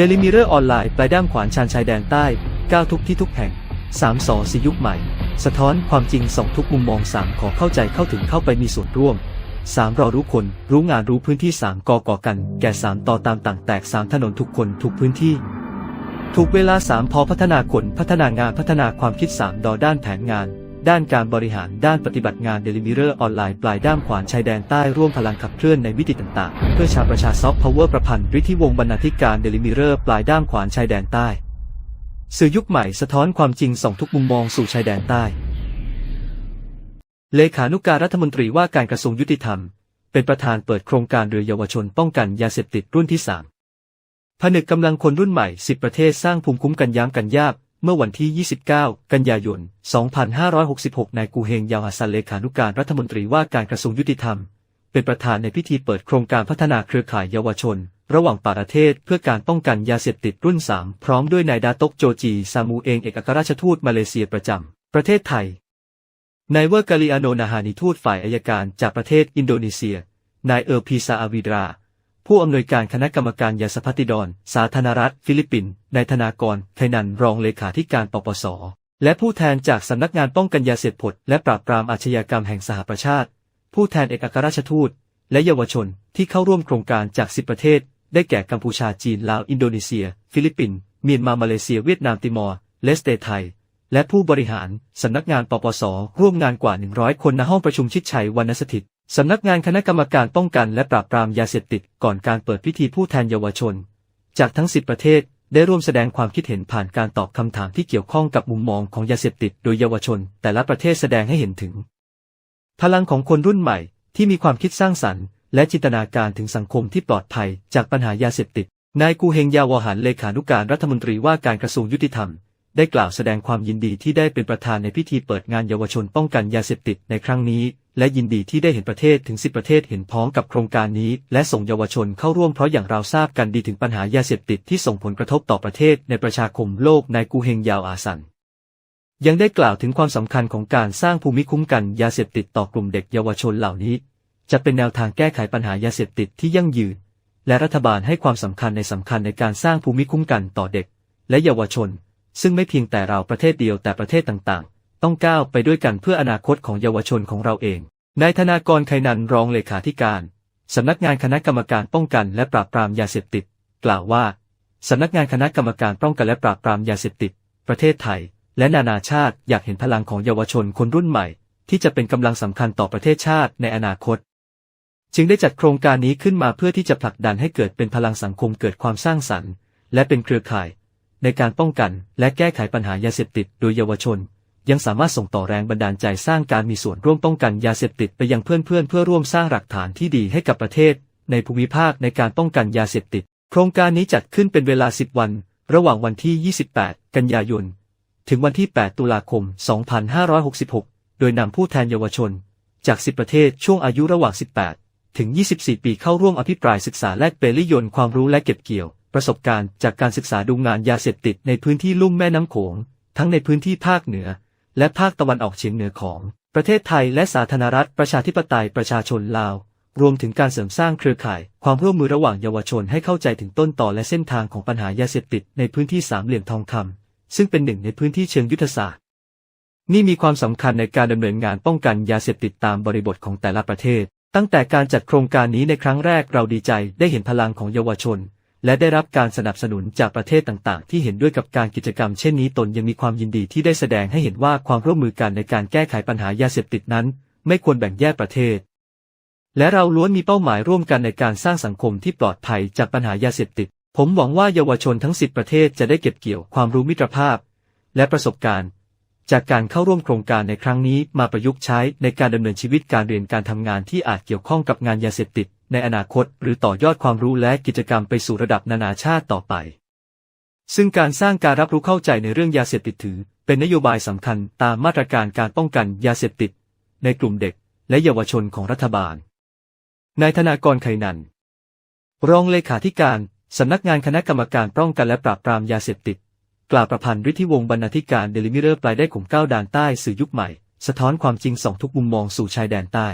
เดลิมิเรอร์ออนไลน์ปลายด้ามขวานชานชายแดนใต้ก้าวทุกที่ทุกแห่ง3สอสยุคใหม่ สะท้อนความจริงส่องทุกมุมมอง3ขอเข้าใจเข้าถึงเข้าไปมีส่วนร่วม3รอรู้คน รู้งานรู้พื้นที่3กอก่อกัน แก่3ต่อตามต่างแตก3ถนนทุกคนทุกพื้นที่ถูกเวลา3พอพัฒนาคนพัฒนางานพัฒนาความคิด3ดอด้านแผนงาน ด้านการบริหารด้านปฏิบัติงานเดลิมิเรอร์ออนไลน์ปลายด้ามขวานชายแดนใต้ร่วมพลังขับเคลื่อนในมิติต่างๆ เพื่อชาประชาซอฟต์พาวเวอร์ประพันธ์ฤทธิวงศ์บรรณาธิการเดลิมิเรอร์ปลายด้ามขวานชายแดนใต้ สื่อยุคใหม่สะท้อนความจริงส่องทุกมุมมองสู่ชายแดนใต้ เลขานุการรัฐมนตรีว่าการกระทรวงยุติธรรม เป็นประธานเปิดโครงการเรือเยาวชนป้องกันยาเสพติดรุ่นที่3ผนึกกำลังคนรุ่นใหม่ 10 ประเทศสร้างภูมิคุ้มกันย้ำกันยาก เมื่อวันที่ 29 กันยายน 2566 นายกูเฮงยาวฮัสซันเลขานุการรัฐมนตรีว่าการกระทรวงยุติธรรม เป็นประธานในพิธีเปิดโครงการพัฒนาเครือข่ายเยาวชน ระหว่างประเทศเพื่อการป้องกันยาเสพติดรุ่น 3 พร้อมด้วยนายดาตกโจจีซามูเองเอกอัครราชทูตมาเลเซียประจำประเทศไทย นายเวอร์กาลิอาโนนาฮานิทูตฝ่ายอายการจากประเทศอินโดนีเซีย นายเออร์พีซาอาวิดรา ผู้อำนวยการคณะกรรมการยาสพัติดอนสาธารณรัฐ ฟิลิปปินส์นายธนากรไทนันรองเลขาธิการปปส และผู้แทนจากสำนักงานป้องกันยาเสพติดและปราบปรามอาชญากรรมแห่งสหประชาติ ผู้แทนเอกอัครราชทูต และเยาวชนที่เข้าร่วมโครงการจาก 10 ประเทศ ได้แก่กัมพูชาจีนลาวอินโดนีเซีย ฟิลิปปินส์เมียนมามาเลเซียเวียดนามติมอร์เลสเตไทยและผู้บริหารสำนักงานปปส ร่วมงานกว่า 100 คนณห้องประชุมชิดชัยวรรณสถิต สำนักงานคณะกรรมการป้องกันและปราบปรามยาเสพติดก่อนการเปิดพิธีผู้แทนเยาวชน จากทั้ง 10 ประเทศได้ร่วมแสดงความคิดเห็นผ่านการตอบคำถามที่เกี่ยวข้องกับมุมมองของยาเสพติดโดยเยาวชน แต่ละประเทศแสดงให้เห็นถึง พลังของคนรุ่นใหม่ที่มีความคิดสร้างสรรค์ และจินตนาการถึงสังคมที่ปลอดภัยจากปัญหายาเสพติด นายกูเฮงยาวหันเลขานุการรัฐมนตรีว่าการกระทรวงยุติธรรม ได้กล่าวแสดงความยินดีที่ได้เป็นประธานในพิธีเปิดงานเยาวชนป้องกันยาเสพติดในครั้งนี้ และยินดีที่ได้เห็นประเทศถึง 10 ประเทศเห็นพ้องกับโครงการนี้ และส่งเยาวชนเข้าร่วมเพราะอย่างเราทราบกันดีถึงปัญหายาเสพติดที่ส่งผลกระทบต่อประเทศในประชาคมโลกนายกูเฮงยาวอาสันยังได้กล่าวถึงความสำคัญของการสร้างภูมิคุ้มกันยาเสพติดต่อกลุ่มเด็กเยาวชนเหล่านี้ จะเป็นแนวทางแก้ไขปัญหายาเสพติดที่ยั่งยืน และรัฐบาลให้ความสำคัญในสำคัญในการสร้างภูมิคุ้มกันต่อเด็ก และเยาวชน ซึ่งไม่เพียงแต่เราประเทศเดียวแต่ประเทศต่างๆ ต้องก้าวไปด้วยกันเพื่ออนาคตของเยาวชนของเราเองนายธนากรไขนันรองเลขาธิการสำนักงานคณะกรรมการป้องกันและปราบปรามยาเสพติด กล่าวว่าสำนักงานคณะกรรมการป้องกันและปราบปรามยาเสพติด ประเทศไทย และนานาชาติอยากเห็นพลังของเยาวชนคนรุ่นใหม่ ที่จะเป็นกำลังสำคัญต่อประเทศชาติในอนาคต จึงได้จัดโครงการนี้ขึ้นมาเพื่อที่จะผลักดันให้เกิดเป็นพลังสังคมเกิดความสร้างสรรค์ และเป็นเครือข่าย ในการป้องกันและแก้ไขปัญหายาเสพติดโดยเยาวชน ยังสามารถส่งต่อแรงบันดาลใจสร้างการมีส่วนร่วมป้องกันยาเสพติดไปยังเพื่อนๆเพื่อร่วมสร้างหลักฐานที่ดีให้กับประเทศ ในภูมิภาคในการป้องกันยาเสพติด โครงการนี้จัดขึ้นเป็นเวลา 10 วัน ระหว่างวันที่ 28 กันยายน ถึงวันที่ 8 ตุลาคม 2566 โดยนำผู้แทนเยาวชน จาก 10 ประเทศช่วงอายุระหว่าง 18 ถึง 24 ปีเข้าร่วมอภิปรายศึกษาแลกเปลี่ยนความรู้และเก็บเกี่ยว ประสบการณ์จากการศึกษาดูงานยาเสพติดในพื้นที่ลุ่มแม่น้ำโขง ทั้งในพื้นที่ภาคเหนือ และภาคตะวันออกเฉียงเหนือของ ประเทศไทยและสาธารณรัฐประชาธิปไตยประชาชนลาว รวมถึงการเสริมสร้างเครือข่าย ความร่วมมือระหว่างเยาวชนให้เข้าใจถึงต้นต่อและเส้นทางของปัญหายาเสพติดในพื้นที่สามเหลี่ยมทองคำซึ่งเป็นหนึ่งในพื้นที่เชิงยุทธศาสตร์นี่มีความสำคัญในการดำเนินงานป้องกันยาเสพติดตามบริบทของแต่ละประเทศ ตั้งแต่การจัดโครงการนี้ในครั้งแรกเราดีใจได้เห็นพลังของเยาวชน และได้รับการสนับสนุนจากประเทศต่างๆ ที่เห็นด้วยกับการกิจกรรมเช่นนี้ตนยังมีความยินดีที่ได้แสดงให้เห็นว่าความร่วมมือกันในการแก้ไขปัญหายาเสพติดนั้น ไม่ควรแบ่งแยกประเทศ และเราล้วนมีเป้าหมายร่วมกันในการสร้างสังคมที่ปลอดภัยจากปัญหายาเสพติด ผมหวังว่าเยาวชนทั้ง 10 ประเทศจะได้เก็บเกี่ยวความรู้มิตรภาพ และประสบการณ์ จากการเข้าร่วมโครงการในครั้งนี้มาประยุกต์ใช้ในการดำเนินชีวิตการเรียนการทำงานที่อาจเกี่ยวข้องกับงานยาเสพติด ในอนาคตหรือต่อยอดความรู้และกิจกรรมไปสู่ระดับนานาชาติต่อไป ซึ่งการสร้างการรับรู้เข้าใจในเรื่องยาเสพติดถือ เป็นนโยบายสำคัญตามมาตรการการป้องกันยาเสพติด ในกลุ่มเด็กและเยาวชนของรัฐบาล นายธนากรไขนัน รองเลขาธิการสำนักงานคณะกรรมการป้องกันและปราบปรามยาเสพติด กล่าวประพันธ์ฤทธิวงศ์บรรณาธิการเดลิมิเรอร์ปลายได้ขุมก้าวด่านใต้สื่อยุคใหม่ สะท้อนความจริงสองทุกมุมมองสู่ชายแดนใต้